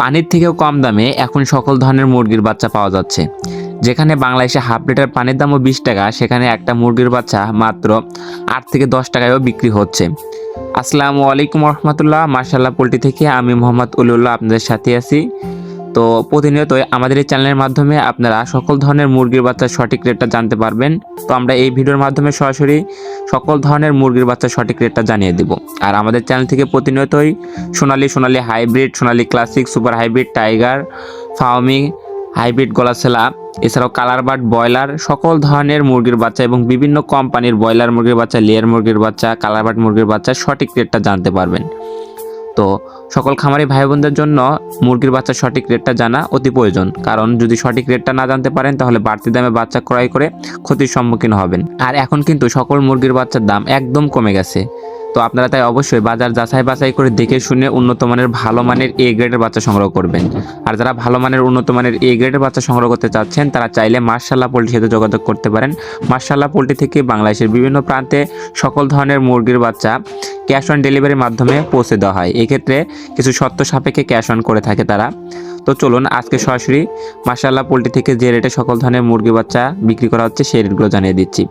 পানির থেকেও কম দামে এখন সকল ধরনের মুরগির বাচ্চা পাওয়া যাচ্ছে। যেখানে বাংলাদেশে হাফ লিটার পানির দামও বিশ টাকা, সেখানে একটা মুরগির বাচ্চা মাত্র আট থেকে দশ টাকায়ও বিক্রি হচ্ছে। আসসালামু আলাইকুম রহমতুল্লাহ। মার্শাল্লাহ পোলট্রি থেকে আমি মোহাম্মদ উলুল্লাহ আপনাদের সাথে আছি। তো প্রতিনিয়তই আমাদের এই চ্যানেলের মাধ্যমে আপনারা সকল ধরনের মুরগির বাচ্চার সঠিক রেটটা জানতে পারবেন। তো আমরা এই ভিডিওর মাধ্যমে সরাসরি সকল ধরনের মুরগির বাচ্চার সঠিক রেটটা জানিয়ে দেব। আর আমাদের চ্যানেল থেকে প্রতিনিয়তই Sonali Sonali hybrid, Sonali classic, super hybrid, tiger farming hybrid গলাছেলা, এছাড়াও কালার বার্ড, ব্রয়লার, সকল ধরনের মুরগির বাচ্চা এবং বিভিন্ন কোম্পানির ব্রয়লার মুরগির বাচ্চা, লেয়ার মুরগির বাচ্চা, কালার বার্ড মুরগির বাচ্চা সঠিক রেটটা জানতে পারবেন। তো সকল খামারি ভাই বোনদের জন্য মুরগির বাচ্চার সঠিক রেটটা জানা অতি প্রয়োজন। কারণ যদি সঠিক রেটটা না জানতে পারেন, তাহলে বাড়তি দামে বাচ্চা ক্রয় করে ক্ষতির সম্মুখীন হবেন। আর এখন কিন্তু সকল মুরগির বাচ্চার দাম একদম কমে গেছে। তো আপনারা তাই অবশ্যই বাজার যাচাই বাছাই করে দেখে শুনে উন্নত মানের ভালো মানের এ গ্রেডের বাচ্চা সংগ্রহ করবেন। আর যারা ভালো মানের, উন্নত মানের এ গ্রেডের বাচ্চা সংগ্রহ করতে চাচ্ছেন, তারা চাইলে মার্শাল্লাহ পোল্ট্রির সাথে যোগাযোগ করতে পারেন। মার্শাল্লাহ পোল্ট্রি থেকে বাংলাদেশের বিভিন্ন প্রান্তে সকল ধরনের মুরগির বাচ্চা ক্যাশ অন ডেলিভারির মাধ্যমে পৌঁছে দেওয়া হয়। এক্ষেত্রে কিছু শর্ত সাপেক্ষে ক্যাশ অন করে থাকে তারা। তো চলুন, আজকে সরাসরি মার্শাল্লাহ পোল্ট্রি থেকে যে রেটে সকল ধরনের মুরগি বাচ্চা বিক্রি করা হচ্ছে, সেই রেটগুলো জানিয়ে দিচ্ছি।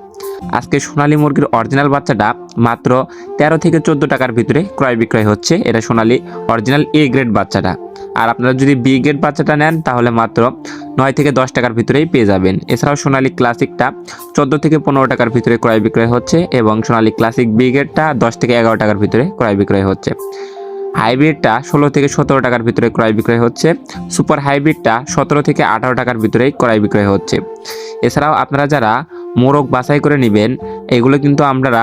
আজকে সোনালী মুরগির অরিজিনাল বাচ্চাটা মাত্র তেরো থেকে চোদ্দ টাকার ভিতরে ক্রয় বিক্রয় হচ্ছে। এটা সোনালী অরিজিনাল এ গ্রেড বাচ্চাটা। আর আপনারা যদি বি গ্রেড বাচ্চাটা নেন, তাহলে মাত্র নয় থেকে দশ টাকার ভিতরেই পেয়ে যাবেন। এছাড়াও সোনালী ক্লাসিকটা চোদ্দ থেকে পনেরো টাকার ভিতরে ক্রয় বিক্রয় হচ্ছে এবং সোনালী ক্লাসিক বি গ্রেডটা দশ থেকে এগারো টাকার ভিতরে ক্রয় বিক্রয় হচ্ছে। হাইব্রিডটা ষোলো থেকে সতেরো টাকার ভিতরে ক্রয় বিক্রয় হচ্ছে। সুপার হাইব্রিডটা সতেরো থেকে আঠারো টাকার ভিতরেই ক্রয় বিক্রয় হচ্ছে। এছাড়াও আপনারা যারা মোরগ বাছাই করে নেবেন, এগুলো কিন্তু আপনারা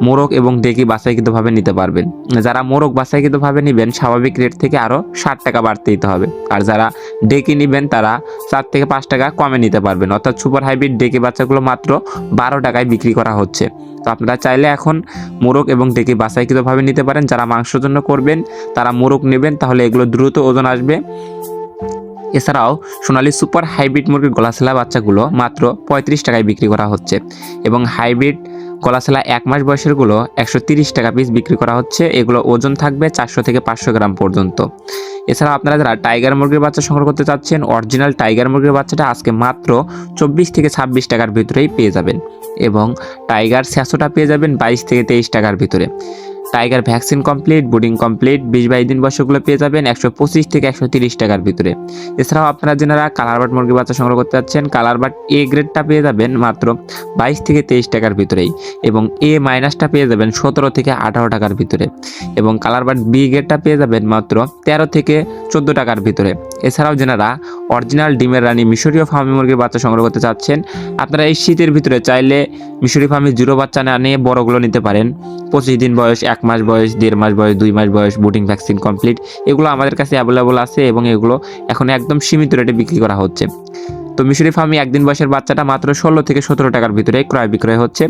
মোরগ এবং ডেকি বাছাইকৃতভাবে নিতে পারবেন। যারা মোরগ বাছাইকৃতভাবে নেবেন, স্বাভাবিক রেট থেকে আরও ষাট টাকা বাড়তে দিতে হবে। আর যারা ডেকি নেবেন, তারা চার থেকে পাঁচ টাকা কমে নিতে পারবেন। অর্থাৎ সুপার হাইব্রিড ডেকি বাচ্চাগুলো মাত্র বারো টাকায় বিক্রি করা হচ্ছে। তো আপনারা চাইলে এখন মোরগ এবং ডেকি বাছাইকৃতভাবে নিতে পারেন। যারা মাংসের জন্য করবেন, তারা মোরগ নেবেন, তাহলে এগুলো দ্রুত ওজন আসবে। এছাড়াও সোনালী সুপার হাইব্রিড মুরগির গলাছেলা বাচ্চাগুলো মাত্র পঁয়ত্রিশ টাকায় বিক্রি করা হচ্ছে। এবং হাইব্রিড গলাছেলা এক মাস বয়সেরগুলো একশো তিরিশ টাকা পিস বিক্রি করা হচ্ছে। এগুলো ওজন থাকবে চারশো থেকে পাঁচশো গ্রাম পর্যন্ত। এছাড়া আপনারা যারা টাইগার মুরগির বাচ্চা সংগ্রহ করতে চাচ্ছেন অরিজিনাল টাইগার মুরগির বাচ্চাটা আজকে মাত্র চব্বিশ থেকে ছাব্বিশ টাকার ভিতরেই পেয়ে যাবেন এবং টাইগার স্যাঁচোটা পেয়ে যাবেন বাইশ থেকে তেইশ টাকার ভিতরে। Tiger vaccine complete brooding complete, বিশ বাইশ দিন বয়সগুলো পেয়ে যাবেন একশো পঁচিশ থেকে একশো তিরিশ টাকার ভিতরে। এছাড়াও আপনারা যেনারা কালার বাট মুরগির বাচ্চা সংগ্রহ করতে যাচ্ছেন, কালার বাট এ গ্রেডটা পেয়ে যাবেন মাত্র বাইশ থেকে তেইশ টাকার ভিতরেই এবং এ মাইনাসটা পেয়ে যাবেন সতেরো থেকে আঠারো টাকার ভিতরে এবং কালার বাট বি গ্রেডটা পেয়ে যাবেন মাত্র তেরো থেকে চোদ্দ টাকার ভিতরে। এছাড়াও যেনারা অরিজিনাল ডিমের রানী মিশরীয় ফার্মি মুরগির বাচ্চা সংগ্রহ করতে চাচ্ছেন, আপনারা এই শীতের ভিতরে চাইলে মিশরি ফার্মি জিরো বাচ্চা না নিয়ে বড়গুলো নিতে পারেন। পঁচিশ দিন বয়স, এক মাস বয়স, দেড় মাস বয়স, দুই মাস বয়স বুটিং ভ্যাকসিন কমপ্লিট এগুলো আমাদের কাছে অ্যাভেলেবল আছে এবং এগুলো এখন একদম সীমিত রেটে বিক্রি করা হচ্ছে। তো মিশরি ফার্মি একদিন বয়সের বাচ্চাটা মাত্র ষোলো থেকে সতেরো টাকার ভিতরে ক্রয় বিক্রয় হচ্ছে।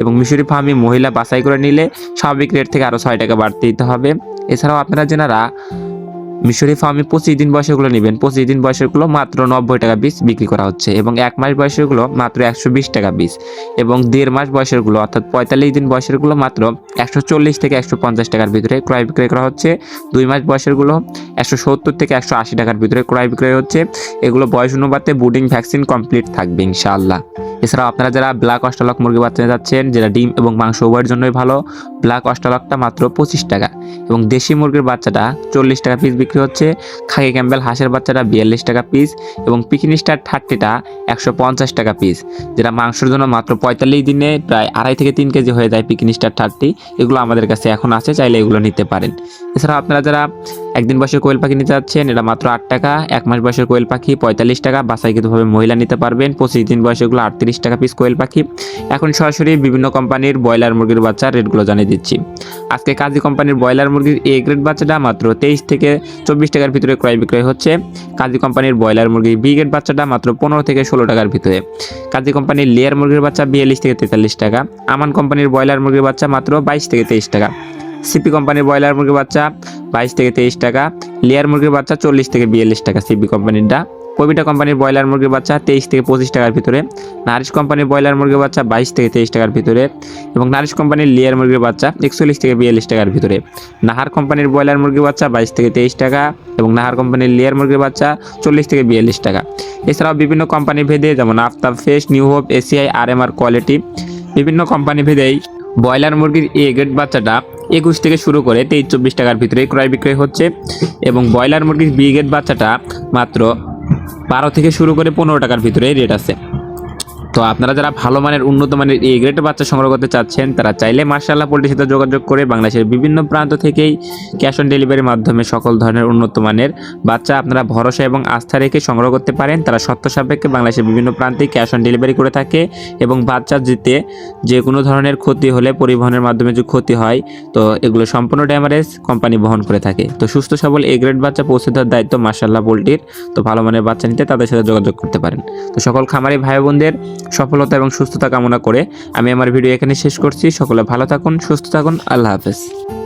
এবং মিশরি ফার্মি মহিলা বাছাই করে নিলে স্বাভাবিক রেট থেকে আরও ছয় টাকা বাড়তে দিতে হবে। এছাড়াও আপনারা যেনারা মিশরি ফার্মে পঁচিশ দিন বয়সেরগুলো নেবেন। পঁচিশ দিন বয়সেরগুলো মাত্র নব্বই টাকা পিস বিক্রি করা হচ্ছে এবং এক মাস বয়সেরগুলো মাত্র একশো বিশ টাকা পিস এবং দেড় মাস বয়সেরগুলো অর্থাৎ পঁয়তাল্লিশ দিন বয়সেরগুলো মাত্র একশো চল্লিশ থেকে একশো পঞ্চাশ টাকার ভিতরে ক্রয় বিক্রয় করা হচ্ছে। দুই মাস বয়সেরগুলো একশো সত্তর থেকে একশো আশি টাকার ভিতরে ক্রয় বিক্রয় হচ্ছে। এগুলো বয়স অনুপাতে বুডিং ভ্যাকসিন কমপ্লিট থাকবে ইনশাআল্লাহ। এছাড়াও আপনারা যারা ব্ল্যাক অস্টালক মুরগি বাচ্চা যাচ্ছেন যেটা ডিম এবং মাংস উভয়ের জন্যই ভালো, ব্ল্যাক অস্টালকটা মাত্র পঁচিশ টাকা এবং দেশি মুরগির বাচ্চাটা চল্লিশ টাকা পিস বিক্রি হচ্ছে খাকি ক্যাম্বেল হাঁসের বাচ্চাটা বিয়াল্লিশ টাকা পিস এবং পিকনি স্টার থার্টিটা একশো পঞ্চাশ টাকা পিস যেটা মাংসের জন্য মাত্র পঁয়তাল্লিশ দিনে প্রায় আড়াই থেকে তিন কেজি হয়ে যায় পিকনি স্টার থার্টি এগুলো আমাদের কাছে এখন আছে, চাইলে এগুলো নিতে পারেন। এছাড়া আপনারা যারা একদিন বয়সের কোয়েল পাখি নিতে যাচ্ছেন, এটা মাত্র আট টাকা। এক মাস বয়সের কোয়েল পাখি পঁয়তাল্লিশ টাকা বাসাইকৃতভাবে মহিলা নিতে পারবেন। পঁচিশ দিন বয়সেগুলো আটত্রিশ টাকা পিস কোয়েল পাখি। এখন সরাসরি বিভিন্ন কোম্পানির ব্রয়লার মুরগির বাচ্চার রেটগুলো জানিয়ে দিচ্ছি। আজকে কাজী কোম্পানির ব্রয়লার মুরগির এ গ্রেড বাচ্চাটা মাত্র তেইশ থেকে চব্বিশ টাকার ভিতরে ক্রয় বিক্রয় হচ্ছে। কাজী কোম্পানির ব্রয়লার মুরগির বি গ্রেড বাচ্চাটা মাত্র পনেরো থেকে ষোলো টাকার ভিতরে। কাজী কোম্পানির লেয়ার মুরগির বাচ্চা বিয়াল্লিশ থেকে তেতাল্লিশ টাকা। আমান কোম্পানির ব্রয়লার মুরগির বাচ্চা মাত্র বাইশ থেকে তেইশ টাকা। সিপি কোম্পানির ব্রয়লার মুরগির বাচ্চা বাইশ থেকে তেইশ টাকা, লেয়ার মুরগির বাচ্চা চল্লিশ থেকে বিয়াল্লিশ টাকা সিপি কোম্পানিরটা। কবিটা কোম্পানির ব্রয়লার মুরগির বাচ্চা তেইশ থেকে পঁচিশ টাকার ভিতরে, নারিশ কোম্পানির ব্রয়লার মুরগির বাচ্চা বাইশ থেকে তেইশ টাকার ভিতরে এবং নারিশ কোম্পানির লেয়ার মুরগির বাচ্চা একচল্লিশ থেকে বিয়াল্লিশ টাকার ভিতরে। নাহার কোম্পানির ব্রয়লার মুরগির বাচ্চা বাইশ থেকে তেইশ টাকা এবং নাহার কোম্পানির লেয়ার মুরগির বাচ্চা চল্লিশ থেকে বিয়াল্লিশ টাকা। এছাড়াও বিভিন্ন কোম্পানি ভেদে যেমন আফতাব ফেস নিউ হোপ, এসিআই, আর এম আর কোয়ালিটি, বিভিন্ন কোম্পানি ভেদেই ব্রয়লার মুরগির এ গ্রেড বাচ্চাটা একুশ থেকে শুরু করে তেইশ চব্বিশ টাকার ভিতরে ক্রয় বিক্রয় হচ্ছে এবং ব্রয়লার মুরগির বিগেট বাচ্চাটা মাত্র বারো থেকে শুরু করে পনেরো টাকার ভিতরে রেট আছে। তো আপনারা যারা ভালো মানের, উন্নত মানের এই গ্রেড বাচ্চা সংগ্রহ করতে চাচ্ছেন, তারা চাইলে মার্শাল্লাহ পোল্ট্রির সাথে যোগাযোগ করে বাংলাদেশের বিভিন্ন প্রান্ত থেকেই ক্যাশ অন ডেলিভারির মাধ্যমে সকল ধরনের উন্নত মানের বাচ্চা আপনারা ভরসা এবং আস্থা রেখে সংগ্রহ করতে পারেন। তারা সত্য সাপেক্ষে বাংলাদেশের বিভিন্ন প্রান্তে ক্যাশ অন ডেলিভারি করে থাকে এবং বাচ্চা জিতে যে কোনো ধরনের ক্ষতি হলে পরিবহনের মাধ্যমে যে ক্ষতি হয়, তো এগুলো সম্পূর্ণ ড্যামারেজ কোম্পানি বহন করে থাকে। তো সুস্থ সবল এই গ্রেড বাচ্চা পৌঁছে দেওয়ার দায়িত্ব মার্শাল্লাহ পোল্ট্রির। তো ভালো মানের বাচ্চা নিতে তাদের সাথে যোগাযোগ করতে পারেন। তো সকল খামারি ভাই বোনদের সফলতা এবং সুস্থতা কামনা করে আমি আমার ভিডিও এখানে শেষ করছি। সকলে ভালো থাকুন, সুস্থ থাকুন, আল্লাহ হাফেজ।